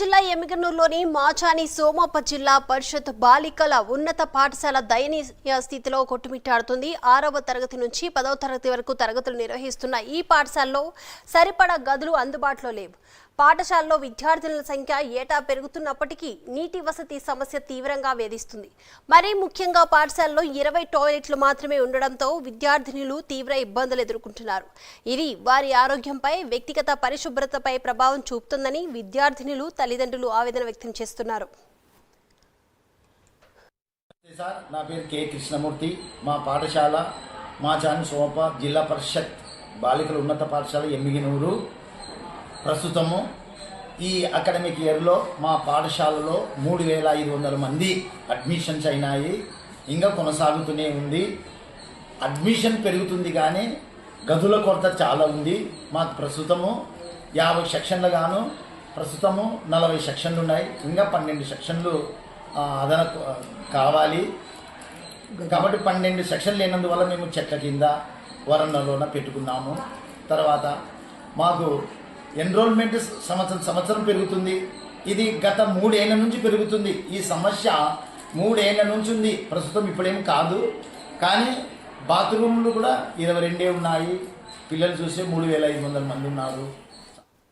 జిల్లా ఎమిగనూరులోని మాచాని సోమాప జిల్లా పరిషత్ బాలికల ఉన్నత పాఠశాల దయనీయ స్థితిలో కొట్టుమిట్టాడుతుంది. ఆరవ తరగతి నుంచి పదవ తరగతి వరకు తరగతులు నిర్వహిస్తున్న ఈ పాఠశాలలో సరిపడా గదులు అందుబాటులో లేవు. పాఠశాలలో విద్యార్థుల సంఖ్య ఏటా పెరుగుతున్నప్పటికీ నీటి వసతి సమస్య తీవ్రంగా వేధిస్తుంది. మరీ ముఖ్యంగా పాఠశాలలో ఇరవై టాయిలెట్లు మాత్రమే ఉండడంతో విద్యార్థినులు తీవ్ర ఇబ్బందులు ఎదుర్కొంటున్నారు. ఇది వారి ఆరోగ్యంపై వ్యక్తిగత పరిశుభ్రతపై ప్రభావం చూపుతుందని విద్యార్థినులు తల్లిదండ్రులు ఆవేదన వ్యక్తం చేస్తున్నారు. సార్ నా పేరు కె కృష్ణమూర్తి. మా పాఠశాల మా సోమప జిల్లా పరిషత్ బాలికల ఉన్నత పాఠశాల ఎమ్మిగినూరు. ప్రస్తుతము ఈ అకాడమిక్ ఇయర్లో మా పాఠశాలలో మూడు వేల ఐదు వందల మంది అడ్మిషన్స్ అయినాయి. ఇంకా కొనసాగుతూనే ఉంది. అడ్మిషన్ పెరుగుతుంది కానీ గదుల కొరత చాలా ఉంది. మాకు ప్రస్తుతము యాభై సెక్షన్లు గాను ప్రస్తుతము నలభై సెక్షన్లు ఉన్నాయి. ఇంకా పన్నెండు సెక్షన్లు అదన అదనపు కావాలి. కాబట్టి పన్నెండు సెక్షన్లు లేనందువల్ల మేము చెట్ల కింద వరండాలోన పెట్టుకున్నాము. తర్వాత మాకు ఎన్రోల్మెంట్ సంవత్సరం సంవత్సరం పెరుగుతుంది. ఇది గత మూడేళ్ళ నుంచి పెరుగుతుంది. ఈ సమస్య మూడేళ్ళ నుంచి ఉంది. ప్రస్తుతం ఇప్పుడేం కాదు. కానీ బాత్రూమ్లు కూడా ఇరవై రెండే ఉన్నాయి. పిల్లలు చూస్తే మూడు వేల ఐదు వందల మంది ఉన్నారు.